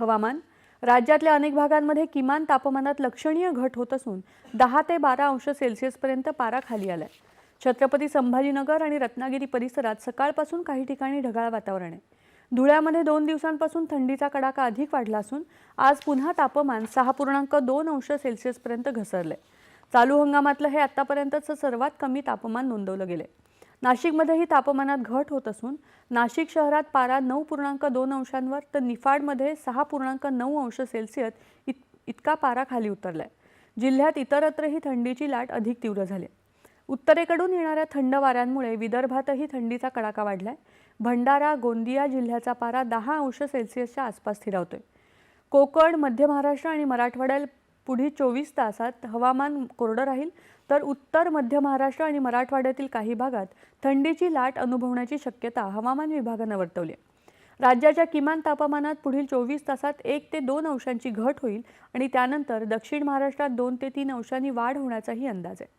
हवामान. राज्यातल्या अनेक भागांमध्ये किमान तापमानात लक्षणीय घट होत असून दहा ते बारा अंश सेल्सिअसपर्यंत पारा खाली आलाय. छत्रपती संभाजीनगर आणि रत्नागिरी परिसरात सकाळपासून काही ठिकाणी ढगाळ वातावरण आहे. धुळ्यामध्ये दोन दिवसांपासून थंडीचा कडाका अधिक वाढला असून आज पुन्हा तापमान सहा पूर्णांक दोन अंश सेल्सिअसपर्यंत घसरलंय. चालू हंगामातलं हे आतापर्यंतचं सर्वात कमी तापमान नोंदवलं गेलंय. नाशिकमध्येही तापमानात घट होत असून नाशिक शहरात पारा नऊ पूर्णांक दोन अंशांवर तर निफाडमध्ये सहा पूर्णांक नऊ अंश सेल्सिअस इत इतका पारा खाली उतरलाय. जिल्ह्यात इतरत्रही थंडीची लाट अधिक तीव्र झाली उत्तरेकडून येणाऱ्या थंड वाऱ्यांमुळे विदर्भातही थंडीचा कडाका वाढलाय. भंडारा गोंदिया जिल्ह्याचा पारा दहा अंश सेल्सिअसच्या आसपास स्थिरावतोय. कोकण मध्य महाराष्ट्र आणि मराठवाड्यात पुढील चोवीस तासात हवामान कोरडं राहील तर उत्तर मध्य महाराष्ट्र आणि मराठवाड्यातील काही भागात थंडीची लाट अनुभवण्याची शक्यता हवामान विभागानं वर्तवली आहे. राज्याच्या किमान तापमानात पुढील चोवीस तासात एक ते दोन अंशांची घट होईल आणि त्यानंतर दक्षिण महाराष्ट्रात दोन ते तीन अंशांनी वाढ होण्याचाही अंदाज आहे.